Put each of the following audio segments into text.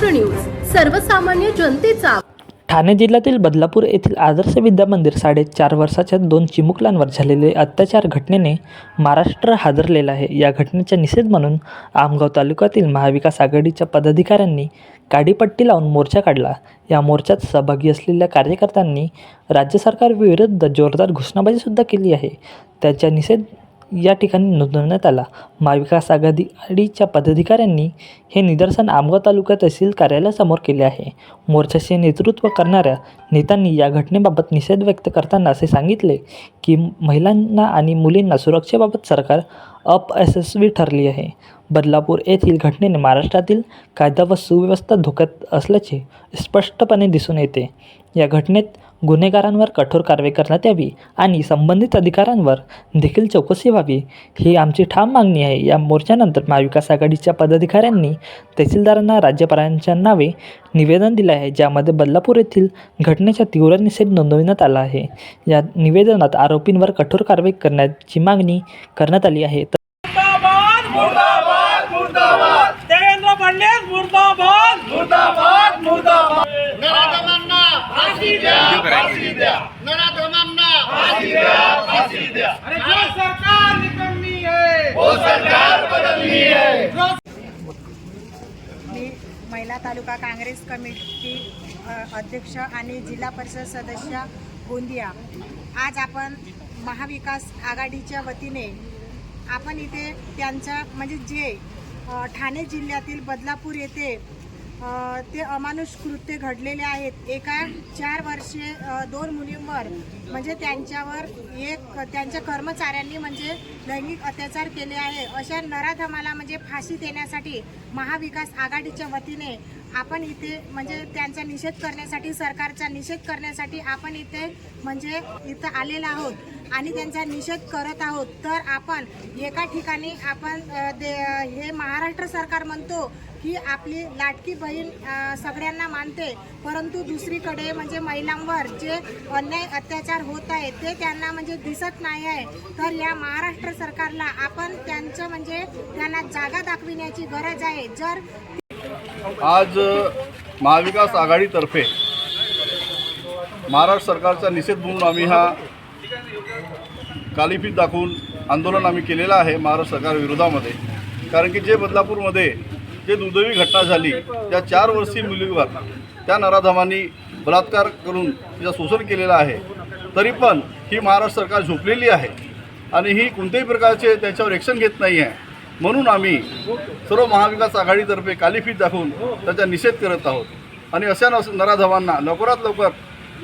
Maharashtra news सर्वसामान्य जनतेचा ठाणे जिल्ह्यातील बदलापूर येथील आदर्श विद्यामंदिर साडेचार वर्षाच्या दोन चिमुकलांवर झालेले अत्याचार घटनेने महाराष्ट्र हादरलेला आहे. या घटनेचा निषेध म्हणून आमगाव तालुक्यातील महाविकास आघाडीच्या पदाधिकाऱ्यांनी काडीपट्टी लावून मोर्चा काढला. या मोर्चात सहभागी असलेल्या कार्यकर्त्यांनी राज्य सरकारविरुद्ध जोरदार घोषणाबाजीसुद्धा केली आहे. त्याच्या निषेध या ठिकाणी नोंदवण्यात आला. महाविकास आघाडीच्या पदाधिकाऱ्यांनी हे निदर्शन आमगाव तालुका तहसील कार्यालयासमोर केले आहे. मोर्चाचे नेतृत्व करणाऱ्या नेत्यांनी या घटनेबाबत निषेध व्यक्त करताना असे सांगितले की महिलांना आणि मुलींना सुरक्षेबाबत सरकार अपयशस्वी ठरली आहे. बदलापूर येथील घटनेने महाराष्ट्रातील कायदा व सुव्यवस्था धोक्यात असल्याचे स्पष्टपणे दिसून येते. या घटनेत गुन्हेगारांवर कठोर कारवाई करण्यात यावी आणि संबंधित अधिकाऱ्यांवर देखील चौकशी व्हावी. ही आमची ठाम मागणी आहे. या मोर्चानंतर महाविकास आघाडीच्या पदाधिकाऱ्यांनी तहसीलदारांना राज्यपालांच्या नावे निवेदन दिले आहे. ज्यामध्ये बदलापूर येथील घटनेचा तीव्र निषेध नोंदविण्यात आला आहे. या निवेदनात आरोपींवर कठोर कारवाई करण्याची मागणी करण्यात आली आहे. मुर्दाबाद मी महिला तालुका काँग्रेस कमिटी अध्यक्ष आणि जिल्हा परिषद सदस्य गोंदिया. आज आपण महाविकास आघाडीच्या वतीने आपण इथे त्यांच्या म्हणजे जे ठाणे जिल्ह्यातील बदलापूर येथे ते अमानुष कृत्य घडलेले आहेत. एका चार वर्षे दोन मुलींवर म्हणजे त्यांच्यावर एक त्यांच्या कर्मचाऱ्यांनी म्हणजे लैंगिक अत्याचार केले आहे. अशा नराधमाला म्हणजे फाशी देण्यासाठी महाविकास आघाडीच्या वतीने आपण इथे म्हणजे त्यांचा निषेध करण्यासाठी सरकारचा निषेध करण्यासाठी आपण इथे म्हणजे इथं आलेलो आहोत आणि त्यांचा निषेध करत आहोत. तर आपण एका ठिकाणी आपण दे हे महाराष्ट्र सरकार म्हणतो की आपली लाटकी बहीण सगळ्यांना मानते. परंतु दुसरीकडे म्हणजे महिलांवर जे अन्याय अत्याचार होत आहे ते त्यांना म्हणजे दिसत नाही आहे. तर या महाराष्ट्र सरकारला आपण त्यांचं म्हणजे त्यांना जागा दाखविण्याची गरज आहे. जर आज महाविकास आघाडीतर्फे महाराष्ट्र सरकारचा निषेध म्हणून आम्ही हा कालिफीत दाखवून आंदोलन आम्ही केलेलं आहे महाराष्ट्र सरकार विरोधामध्ये. कारण की जे बदलापूरमध्ये जे दुर्दैवी घटना झाली त्या चार वर्षीय मुलीवर त्या नराधमांनी बलात्कार करून तिचा शोषण केलेलं आहे. तरी पण ही महाराष्ट्र सरकार झोपलेली आहे आणि ही कोणत्याही प्रकारचे त्याच्यावर ॲक्शन घेत नाही आहे म्हणून आम्ही सर्व महाविकास आघाडीतर्फे कालिफीत दाखवून त्याचा निषेध करत आहोत. आणि अशा नस नराधमांना लवकरात लवकर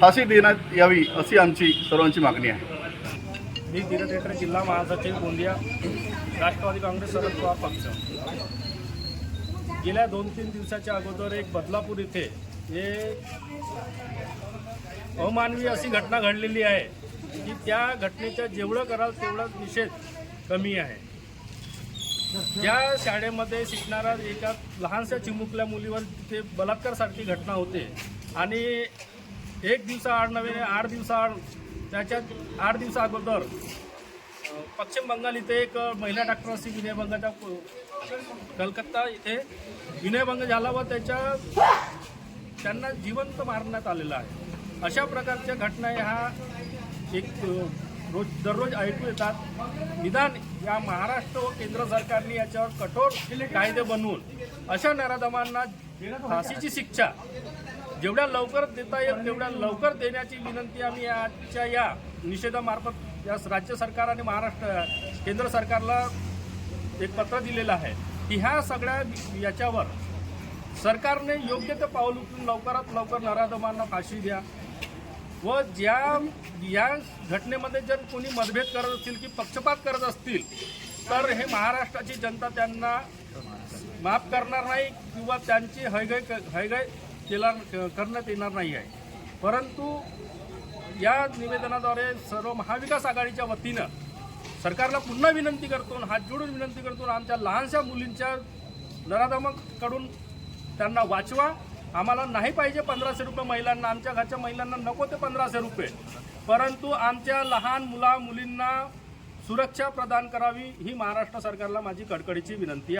फाशी देण्यात यावी अशी आमची सर्वांची मागणी आहे. मी धीरथेटर जिल्हा महासचिव गोंदिया राष्ट्रवादी काँग्रेस पवार पक्ष. गेल्या दोन तीन दिवसाच्या अगोदर एक बदलापूर इथे हे अमानवी अशी घटना घडलेली आहे. की त्या घटनेच्या जेवढं कराल तेवढा निषेध कमी आहे. ज्या शाळेमध्ये शिकणारा एका लहानशा चिमुकल्या मुलीवर तिथे बलात्कारसारखी घटना होते आणि एक दिवसाआड नव्हे आठ दिवसाआड त्याच्यात आठ दिवसा अगोदर पश्चिम बंगाल इथे एक महिला डॉक्टर विनयभंगाचा प- कलकत्ता इथे विनयभंग झाला व त्याच्या त्यांना जिवंत मारण्यात आलेलं आहे. अशा प्रकारच्या घटना ह्या एक रोज दररोज ऐकू येतात. निदान या महाराष्ट्र व केंद्र सरकारने याच्यावर कठोर कायदे बनवून अशा नराधमांना फाशीची शिक्षा जेवढ्या लवकर देता येईल तेवढ्या लवकर देण्याची विनंती आम्ही आजच्या या निषेधामार्फत या राज्य सरकार आणि महाराष्ट्र केंद्र सरकारला एक पत्र दिलेलं आहे. की ह्या सगळ्या याच्यावर सरकारने योग्य ते पाऊल उचलून लवकरात लवकर नराधमांना फाशी द्या. व ज्या या घटनेमध्ये जर कोणी मतभेद करत असतील की पक्षपात करत असतील तर हे महाराष्ट्राची जनता त्यांना माफ करणार नाही किंवा त्यांची हयगय हयगय केला करण्यात येणार नाही आहे. परंतु या निवेदनाद्वारे सर्व महाविकास आघाडीच्या वतीनं सरकारला पुन्हा विनंती करतो हात जोडून विनंती करतो आमच्या लहानशा मुलींच्या नराधमाकडून त्यांना वाचवा. आम्हाला नाही पाहिजे पंधराशे रुपये महिलांना आमच्या घरच्या महिलांना नको ते पंधराशे रुपये. परंतु आमच्या लहान मुला मुलींना सुरक्षा प्रदान करावी ही महाराष्ट्र सरकारला माझी कडकडीची विनंती आहे.